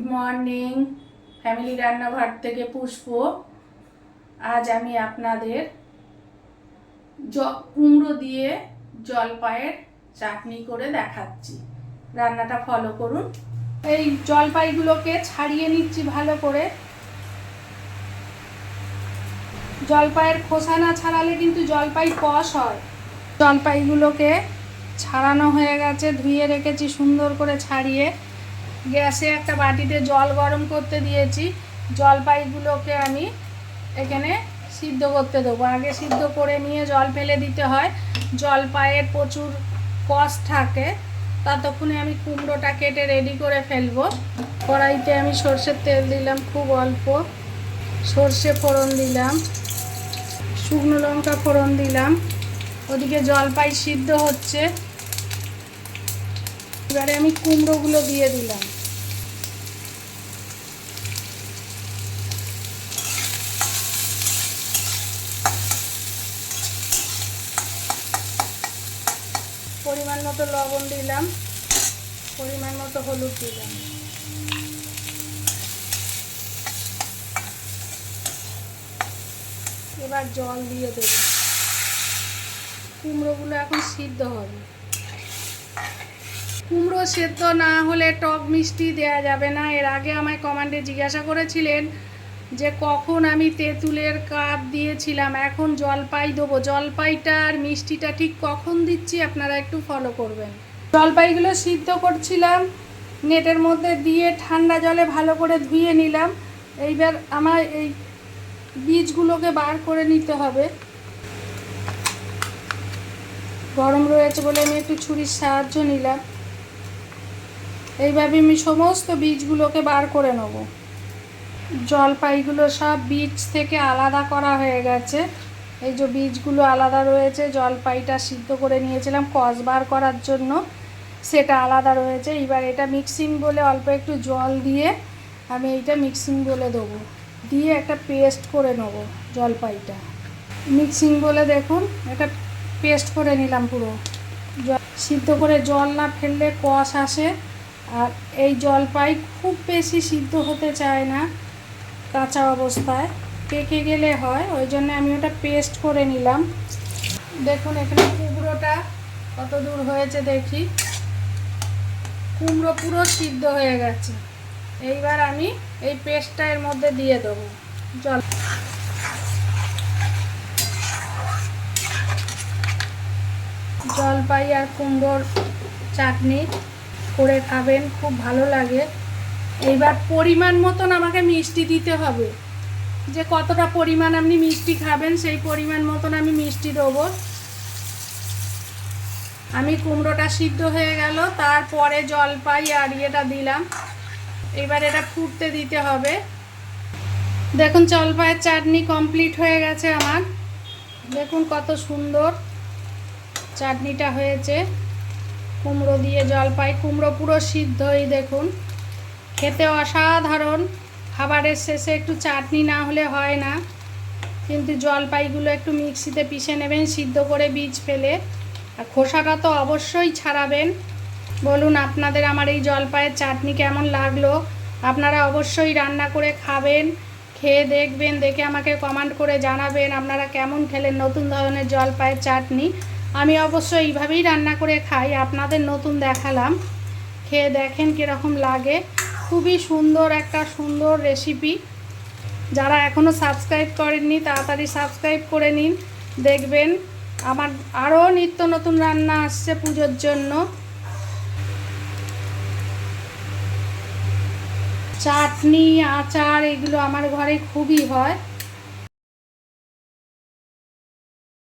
Good morning family রান্নাঘর থেকে পুষ্প। আজ আমি আপনাদের জ, কুমড়ো দিয়ে জলপাইয়ের চাটনি করে দেখাচ্ছি। রান্নাটা ফলো করুন। এই জলপাইগুলোকে ছাড়িয়ে নিচ্ছি ভালো করে। জলপাইয়ের খোসা না ছাড়ালে কিন্তু জলপাই কষ হয়। জলপাইগুলোকে ছাড়ানো হয়ে গেছে, ধুয়ে রেখেছি সুন্দর করে ছাড়িয়ে। গ্যাসে একটা বাটিতে জল গরম করতে দিয়েছি। জলপাইগুলোকে আমি এখানে সিদ্ধ করতে দেবো। আগে সিদ্ধ করে নিয়ে জল ফেলে দিতে হয়। জলপাইয়ের প্রচুর কষ থাকে। ততক্ষণে আমি কুমড়োটা কেটে রেডি করে ফেলব। কড়াইতে আমি সর্ষের তেল দিলাম, খুব অল্প। সর্ষে ফোড়ন দিলাম, শুকনো লঙ্কা ফোড়ন দিলাম। ওদিকে জলপাই সিদ্ধ হচ্ছে। এবারে আমি কুমড়োগুলো দিয়ে দিলাম। পরিমাণ মতো লবণ দিলাম, পরিমাণ মতো হলুদ দিলাম। এবার জল দিয়ে দেবো। কুমড়োগুলো এখন সিদ্ধ হবে। কুমড়ো সেদ্ধ না হলে টক মিষ্টি দেয়া যাবে না। এর আগে আমায় কমান্ডে জিজ্ঞাসা করেছিলেন যে কখন আমি তেঁতুলের কাপ দিয়েছিলাম, এখন জলপাই দেবো। জলপাইটা আর মিষ্টিটা ঠিক কখন দিচ্ছি আপনারা একটু ফলো করবেন। জলপাইগুলো সিদ্ধ করছিলাম, নেটের মধ্যে দিয়ে ঠান্ডা জলে ভালো করে ধুয়ে নিলাম। এইবার আমার এই বীজগুলোকে বার করে নিতে হবে। গরম রয়েছে বলে আমি একটু ছুরির সাহায্য নিলাম। এইভাবে আমি সমস্ত বীজগুলোকে বার করে নেব। জলপাইগুলো সব বীজ থেকে আলাদা করা হয়ে গেছে। এই যে বীজগুলো আলাদা রয়েছে, জলপাইটা সিদ্ধ করে নিয়েছিলাম কষ বার করার জন্য। সেটা আলাদা রয়েছে। এবার এটা মিক্সিং বলে অল্প একটু জল দিয়ে আমি এইটা মিক্সিং বলে দেবো। দিয়ে একটা পেস্ট করে নেব জলপাইটা। মিক্সিং বলে দেখুন এটা পেস্ট করে নিলাম পুরো। সিদ্ধ করে জল না ফেললে কষ আসে। আর এই জলপাই খুব বেশি সিদ্ধ হতে চায় না কাঁচা অবস্থায়। পেকে গেলে হয়, ওই জন্য আমি ওটা পেস্ট করে নিলাম। দেখুন এখানে কুমড়োটা কত দূর হয়েছে দেখি। কুমড়ো পুরো সিদ্ধ হয়ে গেছে। এইবার আমি এই পেস্টটা এর মধ্যে দিয়ে দেবো। জল জলপাই আর কুমড়োর চাটনি। করে খাবেন, খুব ভালো লাগে। এইবার পরিমাণ মতন আমাকে মিষ্টি দিতে হবে। যে কতটা পরিমাণ আপনি মিষ্টি খাবেন, সেই পরিমাণ মতন আমি মিষ্টি দেবো। আমি কুমড়োটা সিদ্ধ হয়ে গেল, তারপরে জলপাই আর ইয়েটা দিলাম। এবার এটা ফুটতে দিতে হবে। দেখুন, জলপাইয়ের চাটনি কমপ্লিট হয়ে গেছে আমার। দেখুন কত সুন্দর চাটনিটা হয়েছে। কুমড়ো দিয়ে জলপাই কুমড়ো পুরো সিদ্ধই দেখুন। খেতে অসাধারণ। খাবারের শেষে একটু চাটনি না হলে হয় না। কিন্তু জলপাইগুলো একটু মিক্সিতে পিষে নেবেন, সিদ্ধ করে বীজ ফেলে। আর খোসাটা তো অবশ্যই ছাড়াবেন। বলুন, আপনাদের আমার এই জলপাইয়ের চাটনি কেমন লাগল? আপনারা অবশ্যই রান্না করে খাবেন, খেয়ে দেখবেন, দেখে আমাকে কমেন্ট করে জানাবেন আপনারা কেমন খেলেন নতুন ধরনের জলপাইয়ের চাটনি। আমি অবশ্য এইভাবেই রান্না করে খাই, আপনাদের নতুন দেখালাম। খেয়ে দেখেন কীরকম লাগে। খুবই সুন্দর একটা সুন্দর রেসিপি যারা এখনও সাবস্ক্রাইব করেননি, তাড়াতাড়ি সাবস্ক্রাইব করে নিন। দেখবেন আমার আরও নিত্য নতুন রান্না আসছে পুজোর জন্য। চাটনি, আচার, এগুলো আমার ঘরে খুবই হয়।